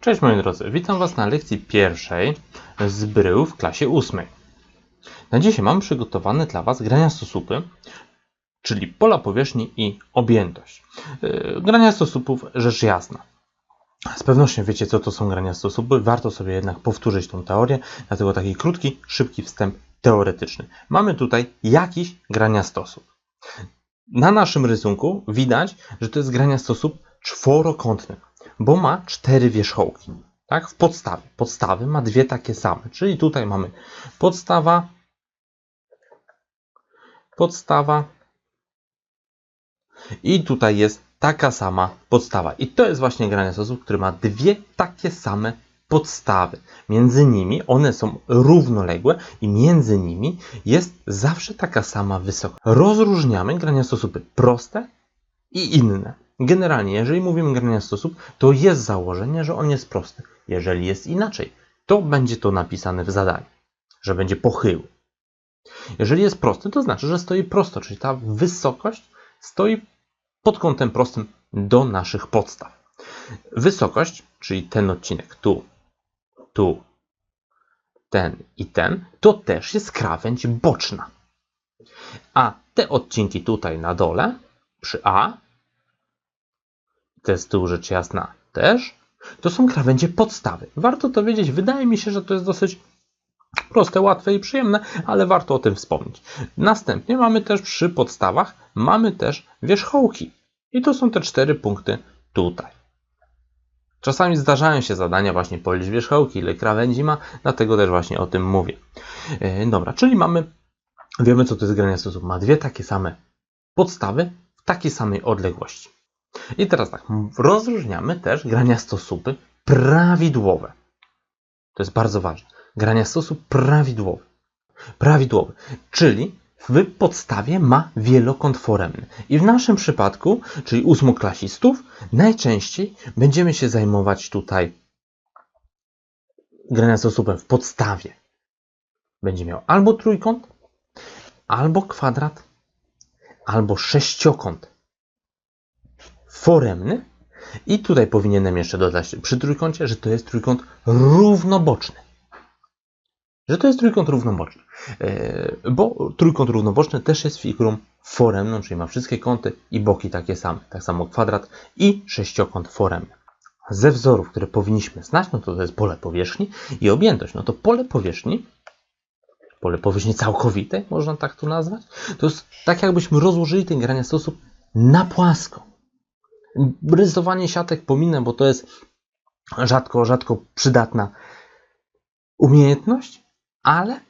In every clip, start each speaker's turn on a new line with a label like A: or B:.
A: Cześć moi drodzy, witam Was na lekcji pierwszej z brył w klasie ósmej. Na dzisiaj mam przygotowane dla Was grania stosupy, czyli pola powierzchni i objętość. Yy, Grania stosupów rzecz jasna. Z pewnością wiecie, co to są grania stosupy, warto sobie jednak powtórzyć tą teorię, dlatego taki krótki, szybki wstęp teoretyczny. Mamy tutaj jakiś grania stosób. Na naszym rysunku widać, że to jest grania stosób czworokątny, bo ma cztery wierzchołki. Tak, w podstawie. Podstawy ma dwie takie same, czyli tutaj mamy podstawa, podstawa i tutaj jest taka sama podstawa. I to jest właśnie grania stosów, który ma dwie takie same podstawy. Między nimi one są równoległe i między nimi jest zawsze taka sama wysokość. Rozróżniamy grania stosupy proste i inne. Generalnie, jeżeli mówimy grania stosób, to jest założenie, że on jest prosty. Jeżeli jest inaczej, to będzie to napisane w zadaniu, że będzie pochyły. Jeżeli jest prosty, to znaczy, że stoi prosto, czyli ta wysokość stoi pod kątem prostym do naszych podstaw. Wysokość, czyli ten odcinek tu, tu, ten i ten, to też jest krawędź boczna. A te odcinki tutaj na dole, przy A, te z tyłu rzecz jasna też, to są krawędzie podstawy. Warto to wiedzieć. Wydaje mi się, że to jest dosyć proste, łatwe i przyjemne, ale warto o tym wspomnieć. Następnie mamy też przy podstawach, mamy też wierzchołki. I to są te cztery punkty tutaj. Czasami zdarzają się zadania właśnie policz wierzchołki, ile krawędzi ma, dlatego też właśnie o tym mówię. Yy, dobra, czyli mamy, wiemy co to jest grania stosów. Ma dwie takie same podstawy w takiej samej odległości. I teraz tak, rozróżniamy też grania stosupy prawidłowe. To jest bardzo ważne. Grania stosup prawidłowy. Prawidłowy, czyli w podstawie ma wielokąt foremny. I w naszym przypadku, czyli ósmoklasistów, najczęściej będziemy się zajmować tutaj grania stosupem w podstawie. Będzie miał albo trójkąt, albo kwadrat, albo sześciokąt foremny. I tutaj powinienem jeszcze dodać przy trójkącie, że to jest trójkąt równoboczny. Że to jest trójkąt równoboczny. Yy, bo trójkąt równoboczny też jest figurą foremną, czyli ma wszystkie kąty i boki takie same. Tak samo kwadrat i sześciokąt foremny. Ze wzorów, które powinniśmy znać, no to to jest pole powierzchni i objętość. No to pole powierzchni, pole powierzchni całkowitej, można tak to nazwać, to jest tak jakbyśmy rozłożyli ten grania sposób na płasko. Rysowanie siatek pominę, bo to jest rzadko, rzadko przydatna umiejętność, ale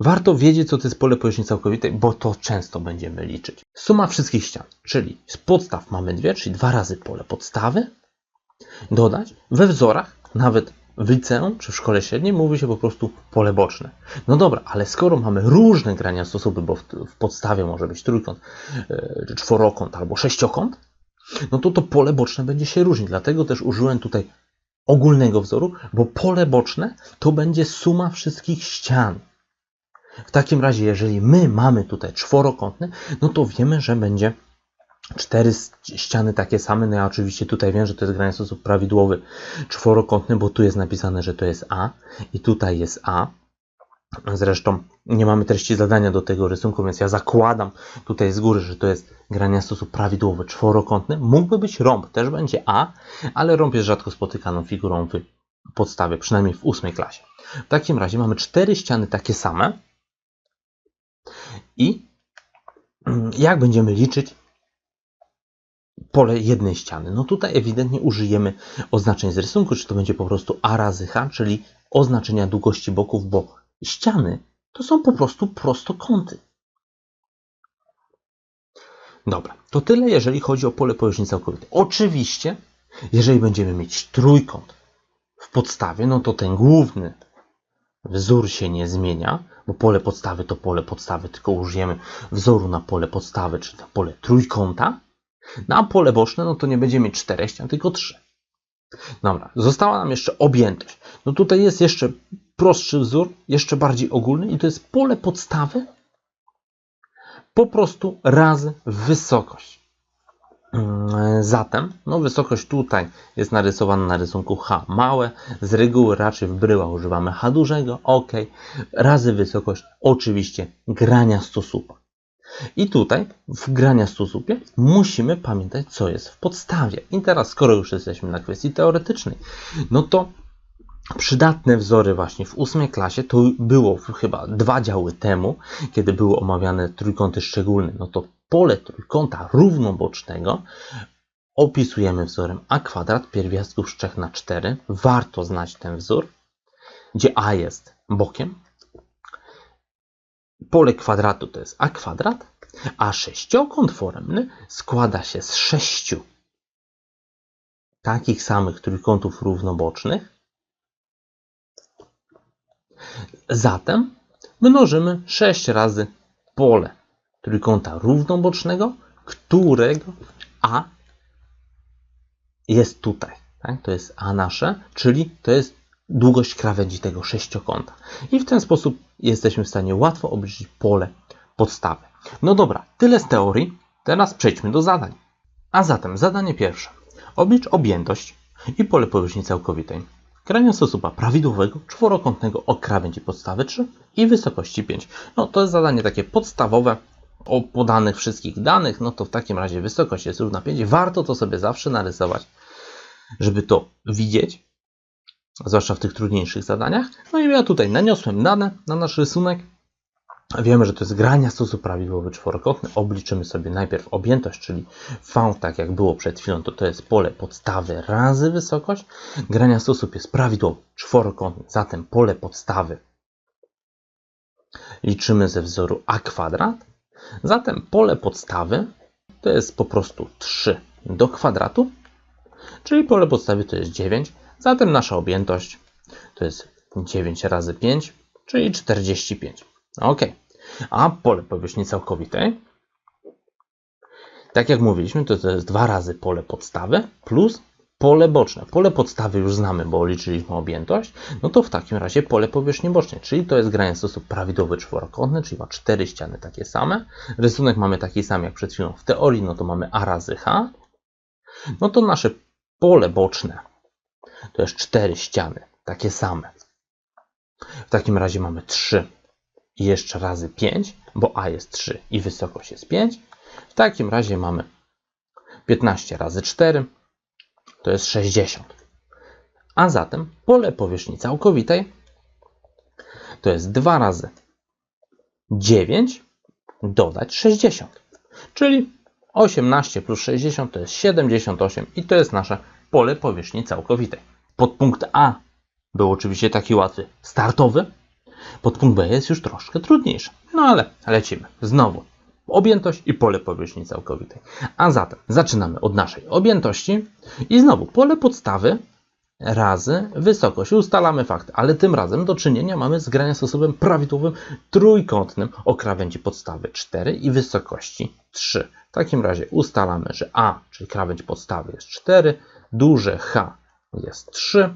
A: warto wiedzieć, co to jest pole powierzchni całkowitej, bo to często będziemy liczyć. Suma wszystkich ścian, czyli z podstaw mamy dwie, czyli dwa razy pole podstawy, dodać we wzorach, nawet w liceum czy w szkole średniej mówi się po prostu pole boczne. No dobra, ale skoro mamy różne grania stosunku, bo w, w podstawie może być trójkąt, yy, czworokąt albo sześciokąt, no to to pole boczne będzie się różnić. Dlatego też użyłem tutaj ogólnego wzoru, bo pole boczne to będzie suma wszystkich ścian. W takim razie, jeżeli my mamy tutaj czworokątny, no to wiemy, że będzie cztery ściany takie same. No ja oczywiście tutaj wiem, że to jest granie w sposób prawidłowy czworokątny, bo tu jest napisane, że to jest A i tutaj jest A. Zresztą nie mamy treści zadania do tego rysunku, więc ja zakładam tutaj z góry, że to jest grania w sposób prawidłowy, czworokątny. Mógłby być rąb, też będzie A, ale rąb jest rzadko spotykaną figurą w podstawie, przynajmniej w ósmej klasie. W takim razie mamy cztery ściany takie same i jak będziemy liczyć pole jednej ściany? No tutaj ewidentnie użyjemy oznaczeń z rysunku, czy to będzie po prostu A razy H, czyli oznaczenia długości boków, bo ściany to są po prostu prostokąty. Dobra, to tyle, jeżeli chodzi o pole powierzchni całkowitej. Oczywiście, jeżeli będziemy mieć trójkąt w podstawie, no to ten główny wzór się nie zmienia, bo pole podstawy to pole podstawy, tylko użyjemy wzoru na pole podstawy, czyli na pole trójkąta. Na pole boczne, no to nie będziemy mieć czterech ścian, tylko trzy. Dobra, została nam jeszcze objętość. No tutaj jest jeszcze prostszy wzór, jeszcze bardziej ogólny i to jest pole podstawy po prostu razy wysokość. Mm, Zatem, no wysokość tutaj jest narysowana na rysunku H małe. Z reguły raczej w bryłach używamy H dużego, ok. Razy wysokość oczywiście grania stosupa. I tutaj w grania stosupie musimy pamiętać, co jest w podstawie. I teraz, skoro już jesteśmy na kwestii teoretycznej, no to przydatne wzory właśnie w ósmej klasie, to było chyba dwa działy temu, kiedy były omawiane trójkąty szczególne, no to pole trójkąta równobocznego opisujemy wzorem a kwadrat pierwiastków z 3 na 4. Warto znać ten wzór, gdzie a jest bokiem. Pole kwadratu to jest a kwadrat, a sześciokąt foremny składa się z sześciu takich samych trójkątów równobocznych. Zatem mnożymy 6 razy pole trójkąta równobocznego, którego A jest tutaj. Tak? To jest A nasze, czyli to jest długość krawędzi tego sześciokąta. I w ten sposób jesteśmy w stanie łatwo obliczyć pole podstawy. No dobra, tyle z teorii. Teraz przejdźmy do zadań. A zatem zadanie pierwsze. Oblicz objętość i pole powierzchni całkowitej. Stosupa prawidłowego czworokątnego o krawędzi podstawy 3 i wysokości 5. No to jest zadanie takie podstawowe o podanych wszystkich danych, no to w takim razie wysokość jest równa 5. Warto to sobie zawsze narysować, żeby to widzieć, zwłaszcza w tych trudniejszych zadaniach. No i ja tutaj naniosłem dane na nasz rysunek. Wiemy, że to jest grania sposób prawidłowy czworokątny. Obliczymy sobie najpierw objętość, czyli V, tak jak było przed chwilą, to to jest pole podstawy razy wysokość. Grania sposób jest prawidłowy czworokątny, zatem pole podstawy liczymy ze wzoru a kwadrat. Zatem pole podstawy to jest po prostu 3 do kwadratu, czyli pole podstawy to jest 9. Zatem nasza objętość to jest 9 razy 5, czyli 45. Ok. A pole powierzchni całkowitej, tak jak mówiliśmy, to, to jest 2 razy pole podstawy plus pole boczne. Pole podstawy już znamy, bo liczyliśmy objętość. No to w takim razie pole powierzchni bocznej, czyli to jest granie w sposób prawidłowy czworokątny, czyli ma cztery ściany takie same. Rysunek mamy taki sam jak przed chwilą w teorii, no to mamy a razy h. No to nasze pole boczne to jest cztery ściany takie same. W takim razie mamy 3 i jeszcze razy 5, bo a jest 3 i wysokość jest 5. W takim razie mamy 15 razy 4 to jest 60. A zatem pole powierzchni całkowitej to jest 2 razy 9 dodać 60. Czyli 18 plus 60 to jest 78 i to jest nasze pole powierzchni całkowitej. Podpunkt A był oczywiście taki łatwy, startowy. Podpunkt B jest już troszkę trudniejszy. No ale lecimy. Znowu objętość i pole powierzchni całkowitej. A zatem zaczynamy od naszej objętości i znowu pole podstawy razy wysokość. Ustalamy fakt, ale tym razem do czynienia mamy z grania sposobem prawidłowym trójkątnym o krawędzi podstawy 4 i wysokości 3. W takim razie ustalamy, że A, czyli krawędź podstawy jest 4, duże H jest 3.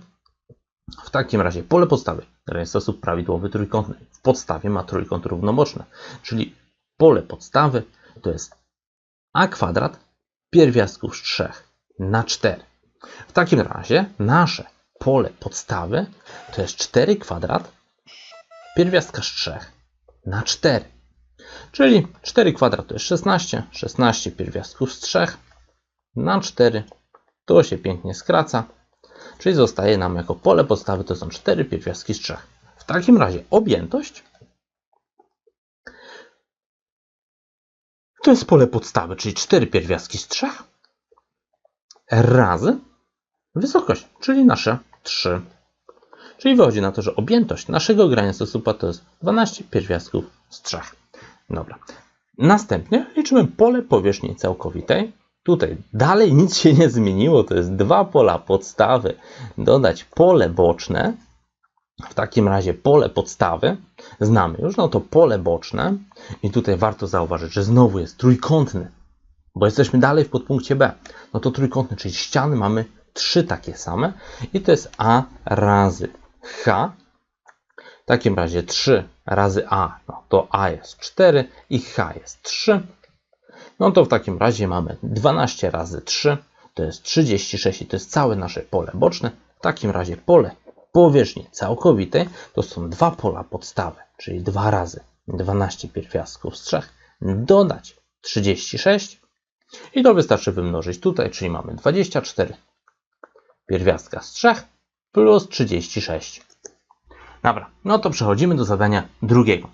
A: W takim razie pole podstawy sposób prawidłowy trójkątny. W podstawie ma trójkąt równoboczny, czyli pole podstawy to jest a kwadrat pierwiastków z 3 na 4. W takim razie nasze pole podstawy to jest 4 kwadrat pierwiastka z 3 na 4. Czyli 4 kwadrat to jest 16, 16 pierwiastków z 3 na 4. To się pięknie skraca, czyli zostaje nam jako pole podstawy to są 4 pierwiastki z 3. W takim razie objętość To jest pole podstawy, czyli 4 pierwiastki z 3 razy wysokość, czyli nasze 3. Czyli wychodzi na to, że objętość naszego grania stosupa to jest 12 pierwiastków z 3. Dobra. Następnie liczymy pole powierzchni całkowitej. Tutaj dalej nic się nie zmieniło, to jest dwa pola podstawy, dodać pole boczne, w takim razie pole podstawy znamy już, no to pole boczne i tutaj warto zauważyć, że znowu jest trójkątny, bo jesteśmy dalej w podpunkcie B. No to trójkątny, czyli ściany mamy trzy takie same i to jest A razy H. W takim razie 3 razy A, no to A jest 4 i H jest 3. No to w takim razie mamy 12 razy 3, to jest 36 i to jest całe nasze pole boczne. W takim razie pole powierzchni całkowitej to są dwa pola podstawy, czyli 2 razy 12 pierwiastków z 3, dodać 36 i to wystarczy wymnożyć tutaj, czyli mamy 24 pierwiastka z 3 plus 36. Dobra, no to przechodzimy do zadania drugiego.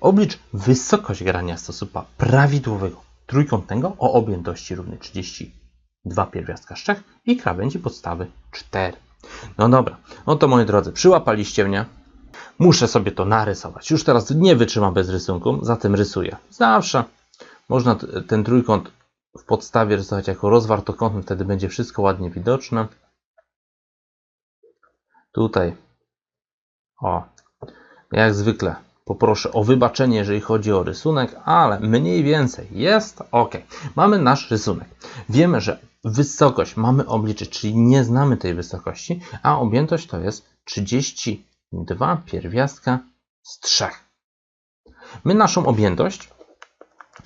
A: Oblicz wysokość grania stosupa prawidłowego trójkątnego o objętości równej 32 pierwiastka z 3 i krawędzi podstawy 4. No dobra, no to moi drodzy, przyłapaliście mnie. Muszę sobie to narysować. Już teraz nie wytrzymam bez rysunku, zatem rysuję. Zawsze można ten trójkąt w podstawie rysować jako rozwartokątny, wtedy będzie wszystko ładnie widoczne. Tutaj, o, jak zwykle poproszę o wybaczenie, jeżeli chodzi o rysunek, ale mniej więcej jest ok. Mamy nasz rysunek. Wiemy, że wysokość mamy obliczyć, czyli nie znamy tej wysokości, a objętość to jest 32 pierwiastka z 3. My naszą objętość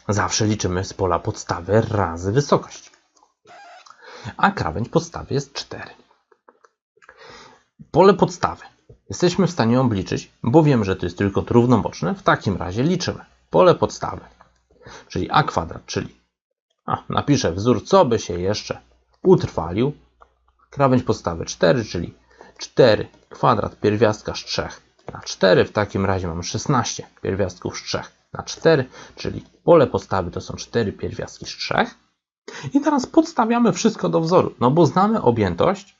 A: zawsze liczymy z pola podstawy razy wysokość. A krawędź podstawy jest 4. Pole podstawy jesteśmy w stanie obliczyć, bo wiem, że to jest trójkąt równoboczny. W takim razie liczymy pole podstawy, czyli a kwadrat, czyli a, napiszę wzór, co by się jeszcze utrwalił. Krawędź podstawy 4, czyli 4 kwadrat pierwiastka z 3 na 4. W takim razie mamy 16 pierwiastków z 3 na 4, czyli pole podstawy to są 4 pierwiastki z 3. I teraz podstawiamy wszystko do wzoru, no bo znamy objętość,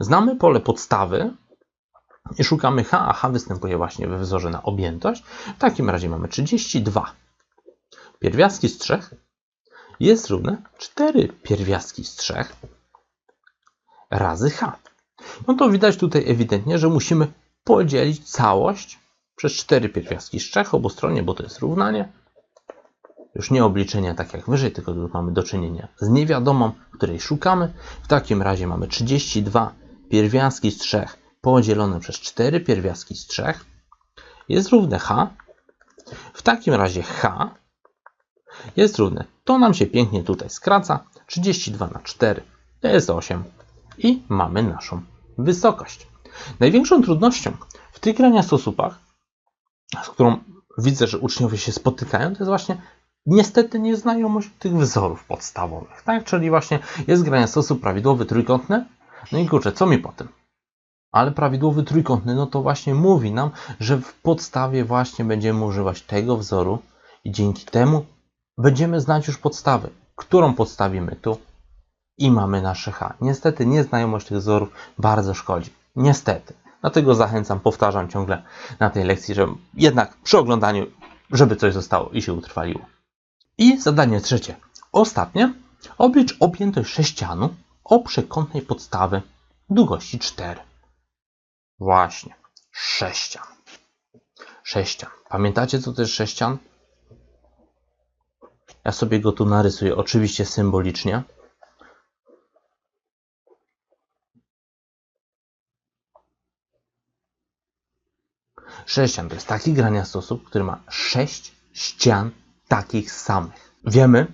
A: znamy pole podstawy i szukamy H, a H występuje właśnie we wzorze na objętość. W takim razie mamy 32 pierwiastki z 3 jest równe 4 pierwiastki z 3 razy H. No to widać tutaj ewidentnie, że musimy podzielić całość przez 4 pierwiastki z 3 obustronnie, bo to jest równanie. Już nie obliczenia tak jak wyżej, tylko tu mamy do czynienia z niewiadomą, której szukamy. W takim razie mamy 32 pierwiastki z 3 podzielone przez 4 pierwiastki z 3 jest równe H. W takim razie H jest równe. To nam się pięknie tutaj skraca. 32 na 4 to jest 8. I mamy naszą wysokość. Największą trudnością w tych graniastosupach, z którą widzę, że uczniowie się spotykają, to jest właśnie niestety nieznajomość tych wzorów podstawowych. Tak? Czyli właśnie jest graniastosłup prawidłowy trójkątny. No i kurczę, co mi po tym? Ale prawidłowy trójkątny, no to właśnie mówi nam, że w podstawie właśnie będziemy używać tego wzoru i dzięki temu będziemy znać już podstawy, którą podstawimy tu i mamy nasze H. Niestety nieznajomość tych wzorów bardzo szkodzi. Niestety. Dlatego zachęcam, powtarzam ciągle na tej lekcji, że jednak przy oglądaniu, żeby coś zostało i się utrwaliło. I zadanie trzecie. Ostatnie. Oblicz objętość sześcianu o przekątnej podstawy długości 4. Właśnie. Sześcian. Sześcian. Pamiętacie, co to jest sześcian? Ja sobie go tu narysuję, oczywiście symbolicznie. Sześcian to jest taki graniastosłup, który ma sześć ścian takich samych. Wiemy,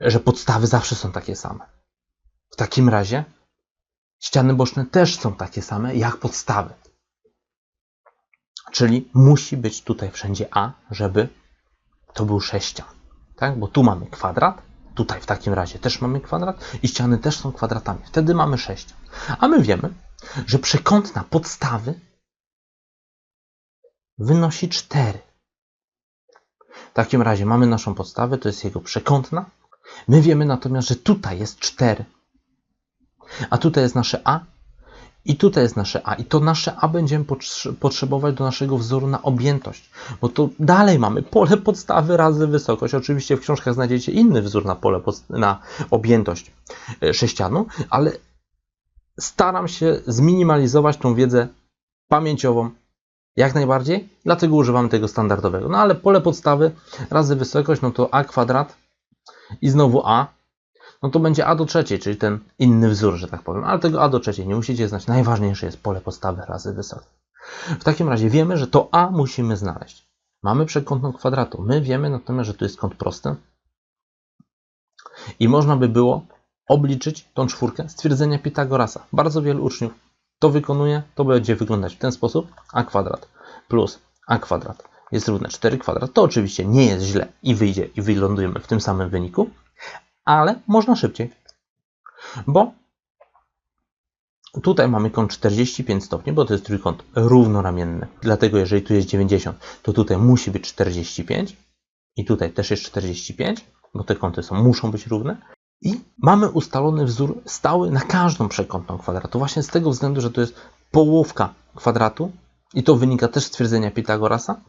A: że podstawy zawsze są takie same. W takim razie ściany boczne też są takie same jak podstawy. Czyli musi być tutaj wszędzie A, żeby to był sześcian. Tak? Bo tu mamy kwadrat, tutaj w takim razie też mamy kwadrat i ściany też są kwadratami. Wtedy mamy sześcian. A my wiemy, że przekątna podstawy wynosi 4. W takim razie mamy naszą podstawę, to jest jego przekątna. My wiemy natomiast, że tutaj jest 4. A tutaj jest nasze A i tutaj jest nasze A. I to nasze A będziemy potrze- potrzebować do naszego wzoru na objętość. Bo to dalej mamy pole podstawy razy wysokość. Oczywiście w książkach znajdziecie inny wzór na pole na objętość e, sześcianu, ale staram się zminimalizować tą wiedzę pamięciową jak najbardziej, dlatego używam tego standardowego. No ale pole podstawy razy wysokość, no to a kwadrat i znowu a, no to będzie a do trzeciej, czyli ten inny wzór, że tak powiem. Ale tego a do trzeciej nie musicie znać. Najważniejsze jest pole podstawy razy wysokość. W takim razie wiemy, że to a musimy znaleźć. Mamy przekątną kwadratu. My wiemy natomiast, że tu jest kąt prosty. I można by było obliczyć tą czwórkę stwierdzenia Pitagorasa. Bardzo wielu uczniów to wykonuje, to będzie wyglądać w ten sposób. a kwadrat plus a kwadrat jest równe 4 kwadrat. To oczywiście nie jest źle i wyjdzie i wylądujemy w tym samym wyniku, ale można szybciej. Bo tutaj mamy kąt 45 stopni, bo to jest trójkąt równoramienny. Dlatego jeżeli tu jest 90, to tutaj musi być 45 i tutaj też jest 45, bo te kąty są, muszą być równe. I mamy ustalony wzór stały na każdą przekątną kwadratu. Właśnie z tego względu, że to jest połówka kwadratu i to wynika też z stwierdzenia Pitagorasa.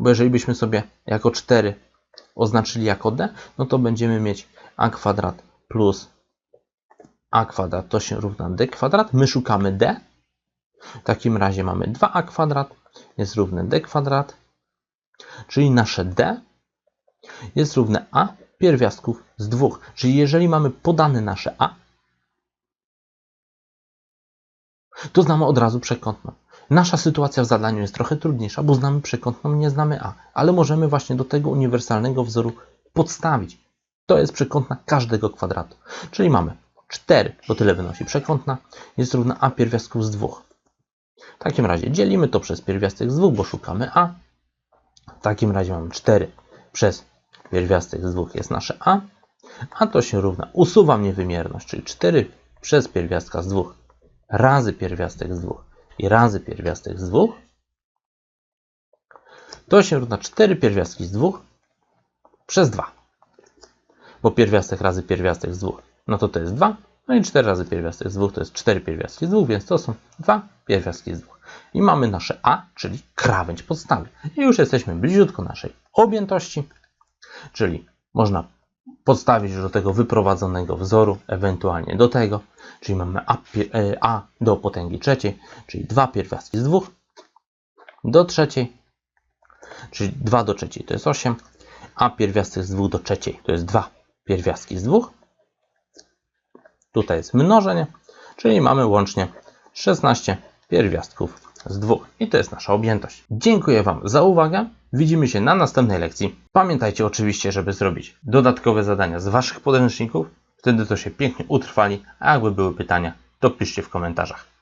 A: Bo jeżeli byśmy sobie jako 4 oznaczyli jako d, no to będziemy mieć a kwadrat plus a kwadrat to się równa d kwadrat. My szukamy d. W takim razie mamy 2a kwadrat jest równe d kwadrat, czyli nasze d jest równe a pierwiastków z dwóch. Czyli jeżeli mamy podane nasze a, to znamy od razu przekątną. Nasza sytuacja w zadaniu jest trochę trudniejsza, bo znamy przekątną, nie znamy a, ale możemy właśnie do tego uniwersalnego wzoru podstawić. To jest przekątna każdego kwadratu. Czyli mamy 4, bo tyle wynosi przekątna, jest równa a pierwiastków z dwóch. W takim razie dzielimy to przez pierwiastek z dwóch, bo szukamy a. W takim razie mamy 4 przez pierwiastek z dwóch jest nasze a, a to się równa, usuwam niewymierność, czyli 4 przez pierwiastka z dwóch razy pierwiastek z dwóch i razy pierwiastek z dwóch, to się równa 4 pierwiastki z dwóch przez 2. Bo pierwiastek razy pierwiastek z dwóch, no to to jest 2, no i 4 razy pierwiastek z dwóch to jest 4 pierwiastki z dwóch, więc to są 2 pierwiastki z dwóch. I mamy nasze a, czyli krawędź podstawy. I już jesteśmy bliziutko naszej objętości, czyli można podstawić do tego wyprowadzonego wzoru, ewentualnie do tego, czyli mamy a, e, a do potęgi trzeciej, czyli 2 pierwiastki z 2 do trzeciej, czyli 2 do trzeciej to jest 8, a pierwiastek z 2 do trzeciej to jest 2 pierwiastki z 2. Tutaj jest mnożenie, czyli mamy łącznie 16 pierwiastków z 2. I to jest nasza objętość. Dziękuję Wam za uwagę. Widzimy się na następnej lekcji. Pamiętajcie oczywiście, żeby zrobić dodatkowe zadania z Waszych podręczników. Wtedy to się pięknie utrwali, a jakby były pytania, to piszcie w komentarzach.